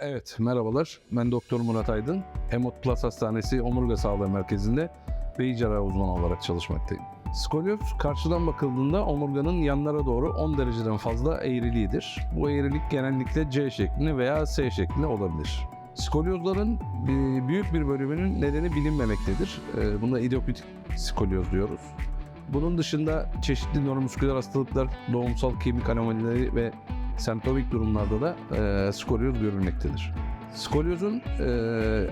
Evet, merhabalar. Ben Doktor Murat Aydın. Emot Plus Hastanesi Omurga Sağlığı Merkezi'nde beyin cerrahi uzmanı olarak çalışmaktayım. Skolyoz karşıdan bakıldığında omurganın yanlara doğru 10 dereceden fazla eğriliğidir. Bu eğrilik genellikle C şeklinde veya S şeklinde olabilir. Skolyozların e, büyük bir bölümünün nedeni bilinmemektedir. E, Buna idiopatik skolyoz diyoruz. Bunun dışında çeşitli nöromusküler hastalıklar, doğumsal kemik anomalileri ve semptomik durumlarda da e, skolyoz görülmektedir. Skolyozun e,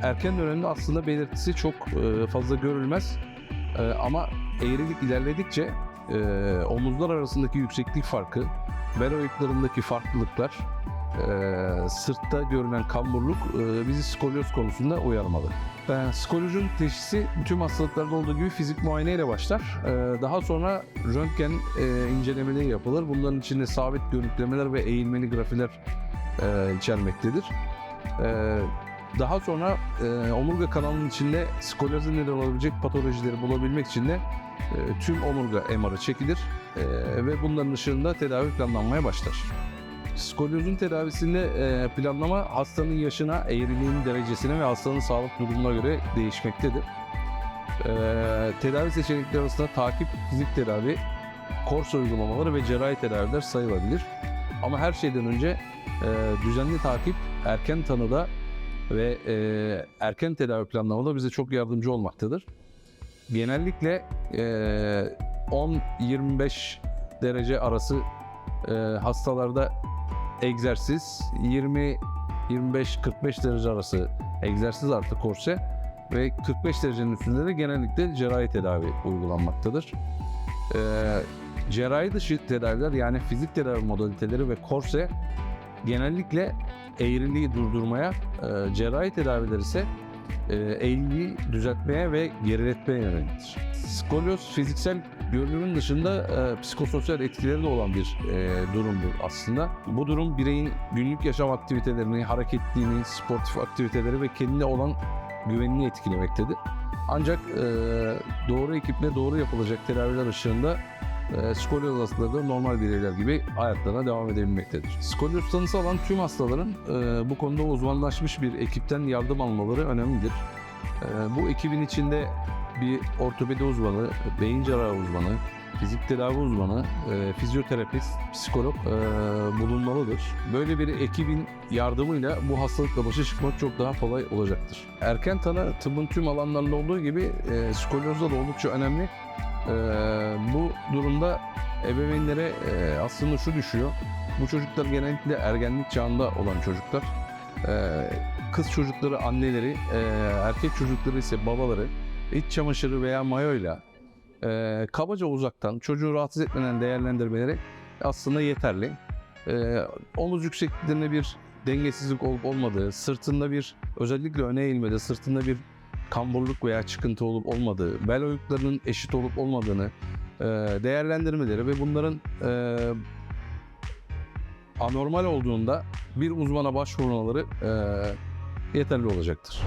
erken dönemde aslında belirtisi çok e, fazla görülmez E, ama eğrilik ilerledikçe e, omuzlar arasındaki yükseklik farkı, bel oyuklarındaki farklılıklar, e, sırtta görülen kamburluk e, bizi skolyoz konusunda uyarmalı. E, skolyozun teşhisi tüm hastalıklarda olduğu gibi fizik muayeneyle başlar. E, daha sonra röntgen e, incelemeleri yapılır. Bunların içinde sabit görüntülemeler ve eğilmeli grafiler e, içermektedir. E, daha sonra e, omurga kanalının içinde skolyoza neden olabilecek patolojileri bulabilmek için de e, tüm omurga MR'ı çekilir e, ve bunların ışığında tedavi planlanmaya başlar. Skolyozun tedavisinde e, planlama hastanın yaşına, eğriliğin derecesine ve hastanın sağlık durumuna göre değişmektedir. E, tedavi seçenekleri arasında takip, fizik tedavi, korse uygulamaları ve cerrahi tedaviler sayılabilir. Ama her şeyden önce e, düzenli takip, erken tanıda ve e, erken tedavi planlamada bize çok yardımcı olmaktadır. Genellikle e, 10-25 derece arası e, hastalarda egzersiz, 20-25-45 derece arası egzersiz artı korse ve 45 derecenin üstünde de genellikle cerrahi tedavi uygulanmaktadır. E, cerrahi dışı tedaviler yani fizik tedavi modaliteleri ve korse genellikle eğriliği durdurmaya, e, cerrahi tedaviler ise e, düzeltmeye ve geriletmeye yöneliktir. Skolyoz fiziksel görünümün dışında e, psikososyal etkileri de olan bir e, durumdur aslında. Bu durum bireyin günlük yaşam aktivitelerini, hareketliğini, sportif aktiviteleri ve kendine olan güvenini etkilemektedir. Ancak e, doğru ekiple doğru yapılacak tedaviler ışığında e, skolyoz hastaları normal bireyler gibi hayatlarına devam edebilmektedir. Skolyoz tanısı alan tüm hastaların e, bu konuda uzmanlaşmış bir ekipten yardım almaları önemlidir. E, bu ekibin içinde bir ortopedi uzmanı, beyin cerrahı uzmanı, fizik tedavi uzmanı, e, fizyoterapist, psikolog bulunmalıdır. Böyle bir ekibin yardımıyla bu hastalıkla başa çıkmak çok daha kolay olacaktır. Erken tanı tıbbın tüm alanlarında olduğu gibi e, skolyozda da oldukça önemli. Ee, bu durumda ebeveynlere e, aslında şu düşüyor. Bu çocuklar genellikle ergenlik çağında olan çocuklar. Ee, kız çocukları anneleri, e, erkek çocukları ise babaları iç çamaşırı veya mayoyla e, kabaca uzaktan çocuğu rahatsız etmeden değerlendirmeleri aslında yeterli. E, omuz yüksekliğinde bir dengesizlik olup olmadığı, sırtında bir özellikle öne eğilmede sırtında bir kamburluk veya çıkıntı olup olmadığı, bel oyuklarının eşit olup olmadığını e, değerlendirmeleri ve bunların e, anormal olduğunda bir uzmana başvurmaları e, yeterli olacaktır.